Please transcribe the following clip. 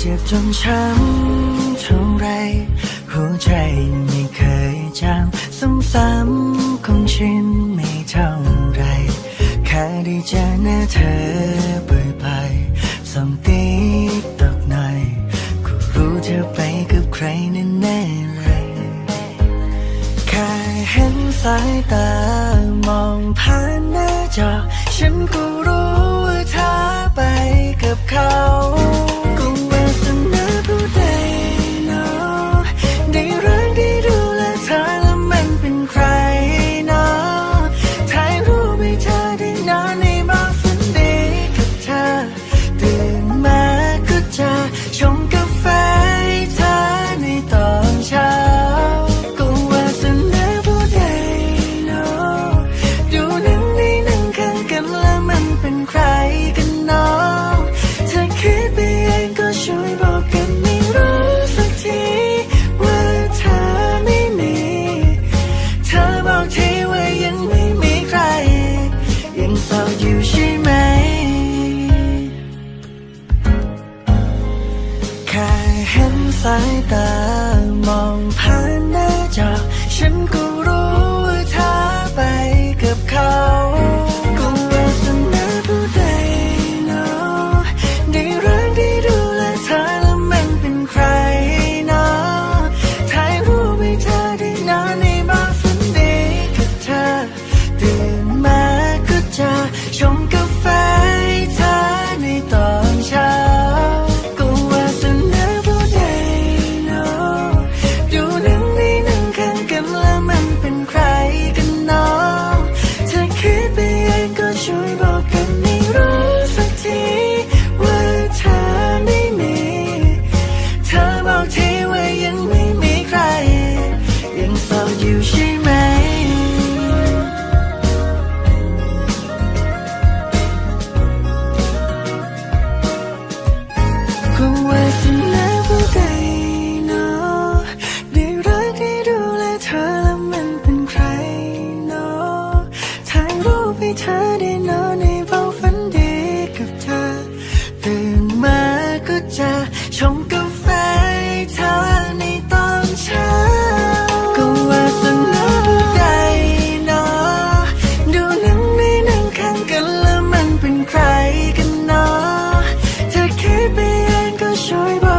เจ็บจนช้ำเท่าไร หัวใจไม่เคยจำซ้ำๆคงชินไม่เท่าไร แค่ได้เจอหน้าเธอบ่อยๆส่องติ๊กตอกหน่อยก็รู้เธอไปกับใครแน่ๆเลย แค่เห็นสายตามองผ่านหน้าจอ ฉันก็รู้ว่าเธอไปกับเขา เห็นสายตามองผ่านหน้าจอ ฉันก็รู้ว่าเธอไปกับเขาก็วาสนาผู้ใดเนาะได้รักได้ดูแลเธอแล้วมันเป็นใครเนาะถ่ายรูปให้เธอได้นอนในบ้านฝันดีกับเธอตื่นมาก็จะชงกา ก็วาสนาผู้ใดเนาะได้รักได้ดูแลเธอแล้วมันเป็นใครเนาะถ่ายรูปให้เธอได้ อง